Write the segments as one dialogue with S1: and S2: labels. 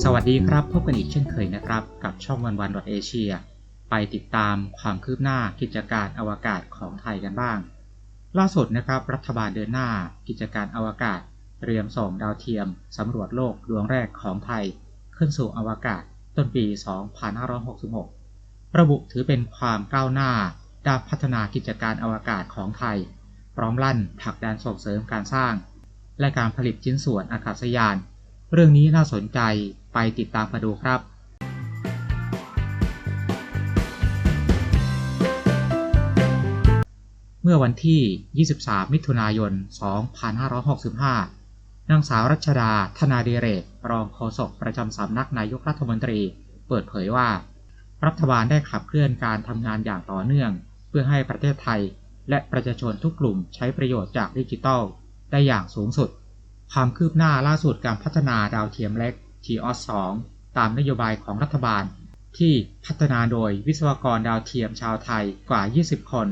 S1: สวัสดีครับ พบกันอีกเช่นเคยนะครับ กับช่องวันวันดอทเอเชียไปติดตามความคืบหน้ากิจการอวกาศของไทยกันบ้าง ล่าสุดนะครับ รัฐบาลเดินหน้ากิจการอวกาศ เตรียมส่งดาวเทียมสำรวจโลกดวงแรกของไทย ขึ้นสู่อวกาศต้นปี 2566 ระบุถือเป็นความก้าวหน้าด้านพัฒนากิจการอวกาศของไทย พร้อมลั่นผลักดันส่งเสริมการสร้าง และการผลิตชิ้นส่วนอากาศยาน เรื่องนี้น่าสนใจไปติดตามมาดูครับ เมื่อวันที่ 23 มิถุนายน 2565 นางสาวรัชดา ธนาเดเรก รองโฆษกประจำสำนักนายกรัฐมนตรี เปิดเผยว่า รัฐบาลได้ขับเคลื่อนการทำงานอย่างต่อเนื่อง เพื่อให้ประเทศไทย และประชาชนทุกกลุ่มใช้ประโยชน์จากดิจิทัล ได้อย่างสูงสุด ความคืบหน้าล่าสุดการพัฒนาดาวเทียมเล็ก TOS 2ตามนโยบายของรัฐบาล ที่พัฒนาโดยวิศวกรดาวเทียมชาวไทยกว่า 20 คน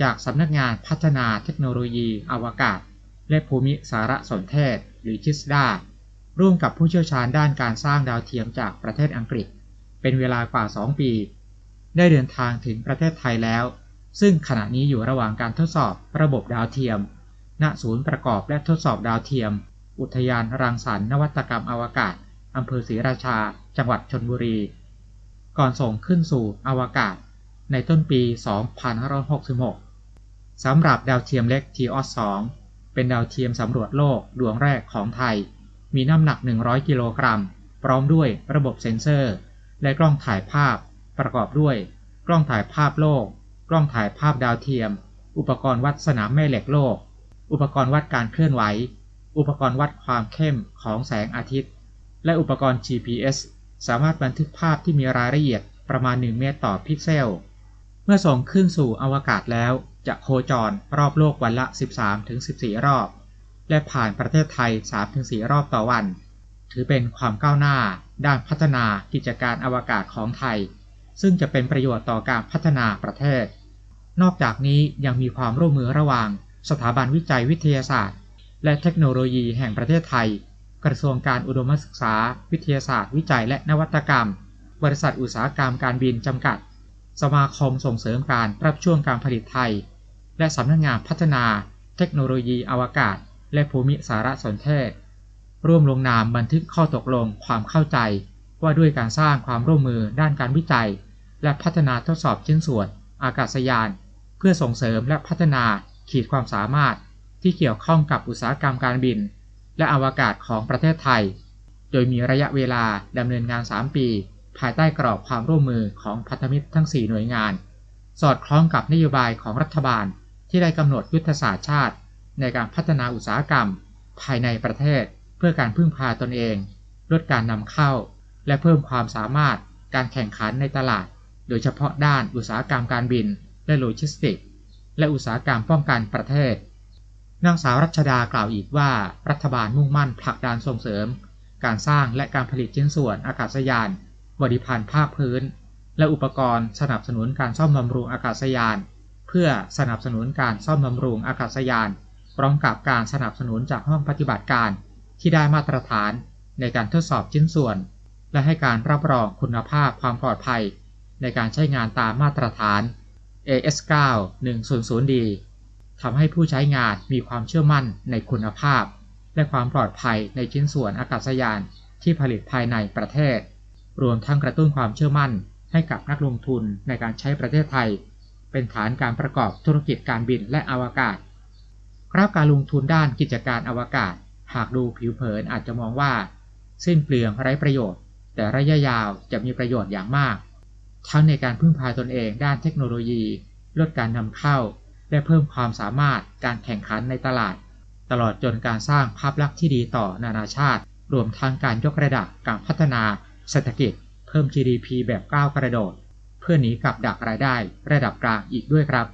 S1: จากสำนักงานพัฒนาเทคโนโลยีอวกาศ และภูมิสารสนเทศ หรือจิสดาร่วมกับผู้เชี่ยวชาญด้านการสร้างดาวเทียมจากประเทศอังกฤษ เป็นเวลากว่า 2 ปี ได้เดินทางถึงประเทศไทยแล้ว ซึ่งขณะนี้อยู่ระหว่างการทดสอบระบบดาวเทียม ณ ศูนย์ประกอบและทดสอบดาวเทียม อุทยานรังสรรค์นวัตกรรมอวกาศอำเภอศรีราชา จังหวัดชนบุรี ก่อนส่งขึ้นสู่อวกาศในต้นปี 2566 สำหรับดาวเทียมเล็ก TOS 2เป็นดาวเทียมสำรวจโลกดวงแรกของไทย มีน้ำหนัก 100 กิโลกรัม พร้อมด้วยระบบเซ็นเซอร์ และกล้องถ่ายภาพ ประกอบด้วย กล้องถ่ายภาพโลก กล้องถ่ายภาพดาวเทียม อุปกรณ์วัดสนามแม่เหล็กโลก อุปกรณ์วัดการเคลื่อนไหว อุปกรณ์วัดความเข้มของแสงอาทิตย์ และอุปกรณ์ GPS สามารถบันทึกภาพที่มีรายละเอียดประมาณ 1 เมตรต่อพิกเซล เมื่อส่งขึ้นสู่อวกาศแล้วจะโคจรรอบโลกวันละ 13-14 รอบ และผ่านประเทศไทย 3-4 รอบต่อวัน ถือเป็นความก้าวหน้า ด้านพัฒนากิจการอวกาศของไทย ซึ่งจะเป็นประโยชน์ต่อการพัฒนาประเทศ นอกจากนี้ยังมีความร่วมมือระหว่าง สถาบันวิจัยวิทยาศาสตร์ และเทคโนโลยีแห่งประเทศไทย กระทรวงการอุดมศึกษา วิทยาศาสตร์ วิจัยและนวัตกรรม บริษัทอุตสาหกรรมการบินจำกัด สมาคมส่งเสริมการรับช่วงการผลิตไทย และสำนักงงานพัฒนา เทคโนโลยีอวกาศ และภูมิสารสนเทศ ร่วมลงนามบันทึกข้อตกลงความเข้าใจ ว่าด้วยการสร้างความร่วมมือด้านการวิจัย และพัฒนาทดสอบชิ้นส่วน อากาศยาน เพื่อส่งเสริมและพัฒนาขีดความสามารถ ที่เกี่ยวข้องกับอุตสาหกรรมการบิน และอวกาศของประเทศไทย โดยมีระยะเวลาดำเนินงาน 3 ปี ภายใต้กรอบความร่วมมือของพันธมิตรทั้ง 4 หน่วยงาน สอดคล้องกับนโยบายของรัฐบาลที่ได้กำหนดยุทธศาสตร์ชาติ ในการพัฒนาอุตสาหกรรม ภายในประเทศ เพื่อการพึ่งพาตนเอง ลดการนำเข้า และเพิ่มความสามารถการแข่งขันในตลาด โดยเฉพาะด้านอุตสาหกรรมการบิน และโลจิสติกส์และอุตสาหกรรมป้องกันประเทศ นางสาวรัชดากล่าวอีกว่ารัฐบาลมุ่งมั่นผลักดันส่งเสริม การสร้างและการผลิตชิ้นส่วนอากาศยาน บริพันธ์ภาคพื้น และอุปกรณ์สนับสนุนการซ่อมบำรุงอากาศยาน เพื่อสนับสนุนการซ่อมบำรุงอากาศยาน พร้อมกับการสนับสนุนจากห้องปฏิบัติการ ที่ได้มาตรฐานในการทดสอบชิ้นส่วน และให้การรับรองคุณภาพความปลอดภัย ในการใช้งานตามมาตรฐาน AS9 100D ทำให้ผู้ใช้งานมีความเชื่อมั่นในคุณภาพ และความปลอดภัยในชิ้นส่วนอากาศยานที่ผลิตภายในประเทศ รวมทั้งกระตุ้นความเชื่อมั่นให้กับนักลงทุนในการใช้ประเทศไทย เป็นฐานการประกอบธุรกิจการบินและอวกาศ ครับการลงทุนด้านกิจการอวกาศ หากดูผิวเผินอาจจะมองว่า สิ้นเปลืองไร้ประโยชน์ แต่ระยะยาวจะมีประโยชน์อย่างมาก ทั้งในการพึ่งพาตนเองด้านเทคโนโลยี ลดการนำเข้า และเพิ่มความสามารถการแข่งขันในตลาด ตลอดจนการสร้างภาพลักษณ์ที่ดีต่อนานาชาติ รวมทั้งการยกระดับการพัฒนาเศรษฐกิจ เพิ่ม GDP แบบก้าวกระโดด เพื่อหนีกับดักรายได้ระดับกลางอีกด้วยครับ